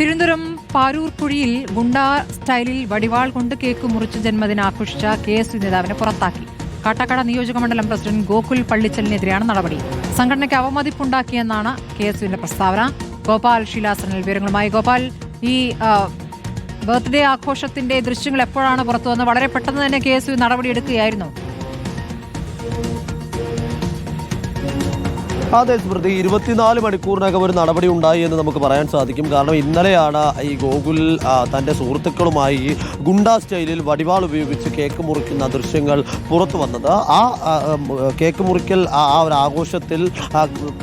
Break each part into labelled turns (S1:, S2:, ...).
S1: തിരുവനന്തപുരം പാരൂർ കുഴിയിൽ ഗുണ്ട സ്റ്റൈലിൽ വടിവാൾ കൊണ്ട് കേക്ക് മുറിച്ച് ജന്മദിനം ആഘോഷിച്ച കെ എസ് നേതാവിനെ പുറത്താക്കി. കാട്ടാക്കട നിയോജക മണ്ഡലം പ്രസിഡന്റ് ഗോകുൽ പള്ളിച്ചലിനെതിരെയാണ് നടപടി. സംഘടനയ്ക്ക് അവമതിപ്പുണ്ടാക്കിയെന്നാണ് കെ എസ് യുവിന്റെ പ്രസ്താവന. ഗോപാൽ ശീലാസനൽ വിവരങ്ങളുമായി. ഗോപാൽ ഈ ബർത്ത്ഡേ ആഘോഷത്തിന്റെ ദൃശ്യങ്ങൾ എപ്പോഴാണ് പുറത്തു വന്നത് വളരെ പെട്ടെന്ന് തന്നെ കെ എസ് യു നടപടിയെടുക്കുകയായിരുന്നു.
S2: അതെ സ്മൃതി. ഇരുപത്തിനാല് മണിക്കൂറിനകം ഒരു നടപടി ഉണ്ടായി എന്ന് നമുക്ക് പറയാൻ സാധിക്കും. കാരണം ഇന്നലെയാണ് ഈ ഗോകുൽ തന്റെ സുഹൃത്തുക്കളുമായി ഗുണ്ട സ്റ്റൈലിൽ വടിവാൾ ഉപയോഗിച്ച് കേക്ക് മുറിക്കുന്ന ദൃശ്യങ്ങൾ പുറത്തു വന്നത്. ആ കേക്ക് മുറിക്കൽ ആ ഒരു ആഘോഷത്തിൽ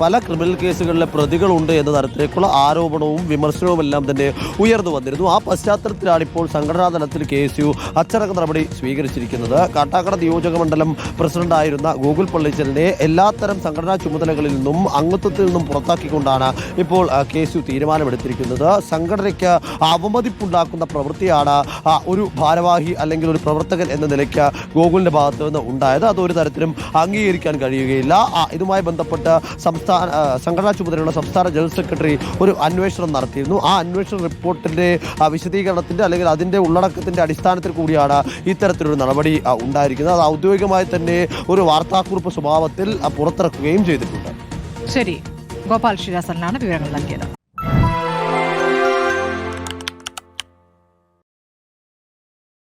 S2: പല ക്രിമിനൽ കേസുകളിലെ പ്രതികളുണ്ട് എന്ന തരത്തിലേക്കുള്ള ആരോപണവും വിമർശനവും എല്ലാം തന്നെ ഉയർന്നു വന്നിരുന്നു. ആ പശ്ചാത്തലത്തിലാണ് ഇപ്പോൾ സംഘടനാ തലത്തിൽ കെ എസ് യു അച്ചടക്ക നടപടി സ്വീകരിച്ചിരിക്കുന്നത്. കാട്ടാക്കട നിയോജക മണ്ഡലം പ്രസിഡന്റായിരുന്ന ഗോകുൽ പള്ളിച്ചലിനെ എല്ലാത്തരം സംഘടനാ ചുമതലകളിൽ നിന്നും അംഗത്വത്തിൽ നിന്നും പുറത്താക്കിക്കൊണ്ടാണ് ഇപ്പോൾ കെ എസ് യു തീരുമാനമെടുത്തിരിക്കുന്നത്. സംഘടനയ്ക്ക് അവമതിപ്പുണ്ടാക്കുന്ന പ്രവൃത്തിയാണ് ഒരു ഭാരവാഹി അല്ലെങ്കിൽ ഒരു പ്രവർത്തകൻ എന്ന നിലയ്ക്ക് ഗോകുലിന്റെ ഭാഗത്തു നിന്ന് ഉണ്ടായത്. അതൊരു തരത്തിലും അംഗീകരിക്കാൻ കഴിയുകയില്ല. ഇതുമായി ബന്ധപ്പെട്ട് സംസ്ഥാന സംഘടനാ ചുമതലയുള്ള സംസ്ഥാന ജനറൽ സെക്രട്ടറി ഒരു അന്വേഷണം നടത്തിയിരുന്നു. ആ അന്വേഷണ റിപ്പോർട്ടിന്റെ വിശദീകരണത്തിന്റെ അല്ലെങ്കിൽ അതിന്റെ ഉള്ളടക്കത്തിന്റെ അടിസ്ഥാനത്തിൽ കൂടിയാണ് ഇത്തരത്തിലൊരു നടപടി ഉണ്ടായിരിക്കുന്നത്. അത് ഔദ്യോഗികമായി തന്നെ ഒരു വാർത്താക്കുറിപ്പ് സ്വഭാവത്തിൽ പുറത്തിറക്കുകയും ചെയ്തിട്ടുണ്ട്.
S1: ശരി. ഗോപാൽ ശീലാസനിലാണ് വിവരങ്ങൾ നൽകിയത്.